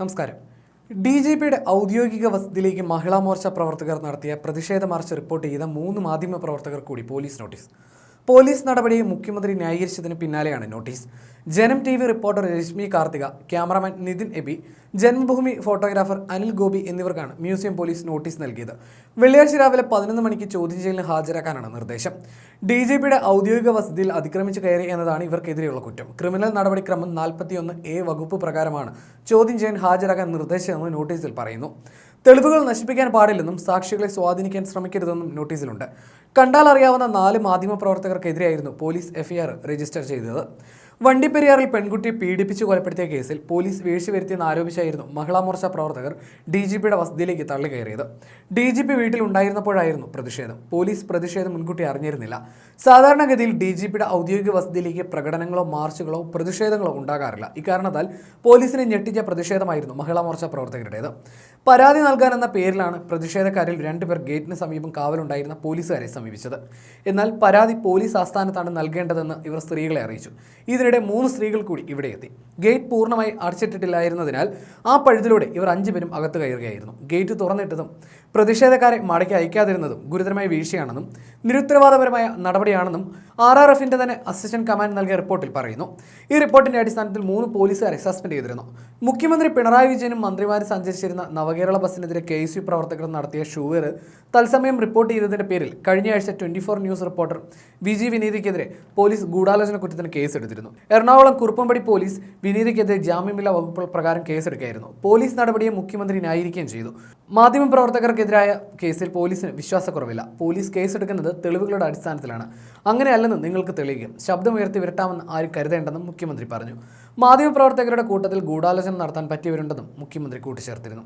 നമസ്കാരം. D G പിയുടെ ഔദ്യോഗിക വസതിയിലേക്ക് മഹിളാ മോർച്ച പ്രവർത്തകർ നടത്തിയ പ്രതിഷേധ മാർച്ച് റിപ്പോർട്ട് ചെയ്ത മൂന്ന് മാധ്യമ പ്രവർത്തകർ കൂടി പോലീസ് നോട്ടീസ്. പോലീസ് നടപടി മുഖ്യമന്ത്രി ന്യായീകരിച്ചതിന് പിന്നാലെയാണ് notice. Janam T V reporter Rashmi Karthika cameraman Nithin Aby Janmabhumi photographer Anil Gopi എന്നിവർക്കാണ് മ്യൂസിയം പോലീസ് നോട്ടീസ് നൽകിയത്. വെള്ളിയാഴ്ച രാവിലെ പതിനൊന്ന് മണിക്ക് ചോദ്യം ചെയ്യലിന് ഹാജരാക്കാനാണ് നിർദ്ദേശം. ഡി ജി പിയുടെ ഔദ്യോഗിക വസതിയിൽ അതിക്രമിച്ച് കയറി എന്നതാണ് ഇവർക്കെതിരെയുള്ള കുറ്റം. ക്രിമിനൽ നടപടിക്രമം നാൽപ്പത്തിയൊന്ന് എ വകുപ്പ് പ്രകാരമാണ് ചോദ്യം ചെയ്യാൻ ഹാജരാക്കാൻ നിർദ്ദേശമെന്ന് നോട്ടീസിൽ പറയുന്നു. തെളിവുകൾ നശിപ്പിക്കാൻ പാടില്ലെന്നും സാക്ഷികളെ സ്വാധീനിക്കാൻ ശ്രമിക്കരുതെന്നും നോട്ടീസിലുണ്ട്. കണ്ടാൽ അറിയാവുന്ന നാല് മാധ്യമപ്രവർത്തകർക്കെതിരെയായിരുന്നു പോലീസ് എഫ്ഐആർ രജിസ്റ്റർ ചെയ്തത്. വണ്ടിപ്പെരിയാറിൽ പെൺകുട്ടിയെ പീഡിപ്പിച്ച് കൊലപ്പെടുത്തിയ കേസിൽ പോലീസ് വീഴ്ച വരുത്തിയെന്ന് ആരോപിച്ചായിരുന്നു മഹിളാ മോർച്ച പ്രവർത്തകർ ഡി ജി പിയുടെ വസതിയിലേക്ക് തള്ളിക്കയറിയത്. ഡി ജി പി വീട്ടിൽ ഉണ്ടായിരുന്നപ്പോഴായിരുന്നു പ്രതിഷേധം. പോലീസ് പ്രതിഷേധം മുൻകൂട്ടി അറിഞ്ഞിരുന്നില്ല. സാധാരണഗതിയിൽ ഡി ജി പിയുടെ ഔദ്യോഗിക വസതിയിലേക്ക് പ്രകടനങ്ങളോ മാർച്ചുകളോ പ്രതിഷേധങ്ങളോ ഉണ്ടാകാറില്ല. ഇക്കാരണത്താൽ പോലീസിനെ ഞെട്ടിച്ച പ്രതിഷേധമായിരുന്നു മഹിളാ മോർച്ച പ്രവർത്തകരുടേത്. പരാതി നൽകാനെന്ന പേരിലാണ് പ്രതിഷേധക്കാരിൽ രണ്ടുപേർ ഗേറ്റിന് സമീപം കാവലുണ്ടായിരുന്ന പോലീസുകാരെ സമീപിച്ചത്. എന്നാൽ പരാതി പോലീസ് ആസ്ഥാനത്താണ് നൽകേണ്ടതെന്ന് ഇവർ സ്ത്രീകളെ അറിയിച്ചു. ഇതിനിടെ മൂന്ന് സ്ത്രീകൾ കൂടി ഇവിടെ എത്തി. ഗേറ്റ് പൂർണമായി അടച്ചിട്ടിട്ടില്ലായിരുന്നതിനാൽ ആ പഴുതിലൂടെ ഇവർ അഞ്ചുപേരും അകത്ത് കയറുകയായിരുന്നു. ഗേറ്റ് തുറന്നിട്ടതും പ്രതിഷേധക്കാരെ മടക്കി അയക്കാതിരുന്നതും ഗുരുതരമായ വീഴ്ചയാണെന്നും നിരുത്തരവാദപരമായ നടപടിയാണെന്നും ആർ ആർ എഫിന്റെ തന്നെ അസിസ്റ്റന്റ് കമാൻഡ് നൽകിയ റിപ്പോർട്ടിൽ പറയുന്നു. ഈ റിപ്പോർട്ടിന്റെ അടിസ്ഥാനത്തിൽ മൂന്ന് പോലീസുകാരെ സസ്പെൻഡ് ചെയ്തിരുന്നു. മുഖ്യമന്ത്രി പിണറായി വിജയനും മന്ത്രിമാരും സഞ്ചരിച്ചിരുന്ന നവകേരള ബസ്സിനെതിരെ കെ എസ് യു പ്രവർത്തകർ നടത്തിയ ഷൂവേർ തത്സമയം റിപ്പോർട്ട് ചെയ്തതിന്റെ പേരിൽ കഴിഞ്ഞ ആഴ്ച twenty four news reporter V G വിനീതിക്കെതിരെ police ഗൂഢാലോചന കുറ്റത്തിന് കേസെടുത്തിരുന്നു എറണാകുളം കുറുപ്പമ്പടി പോലീസ് വിനീതിക്കെതിരെ ജാമ്യമില്ല വകുപ്പ് പ്രകാരം കേസെടുക്കുകയായിരുന്നു പോലീസ് നടപടിയെ മുഖ്യമന്ത്രി ന്യായീകരിക്കുകയും ചെയ്തു. മാധ്യമപ്രവർത്തകർക്കെതിരായ കേസിൽ പോലീസിന് വിശ്വാസക്കുറവില്ല. പോലീസ് കേസെടുക്കുന്നത് തെളിവുകളുടെ അടിസ്ഥാനത്തിലാണ്. അങ്ങനെയല്ലെന്ന് നിങ്ങൾക്ക് തെളിയിക്കും. ശബ്ദമുയർത്തി വിരട്ടാമെന്ന് ആരും കരുതേണ്ടെന്നും മുഖ്യമന്ത്രി പറഞ്ഞു. മാധ്യമപ്രവർത്തകരുടെ കൂട്ടത്തിൽ ഗൂഢാലോചന നടത്താൻ പറ്റിയവരുണ്ടെന്നും മുഖ്യമന്ത്രി കൂട്ടിച്ചേർത്തിരുന്നു.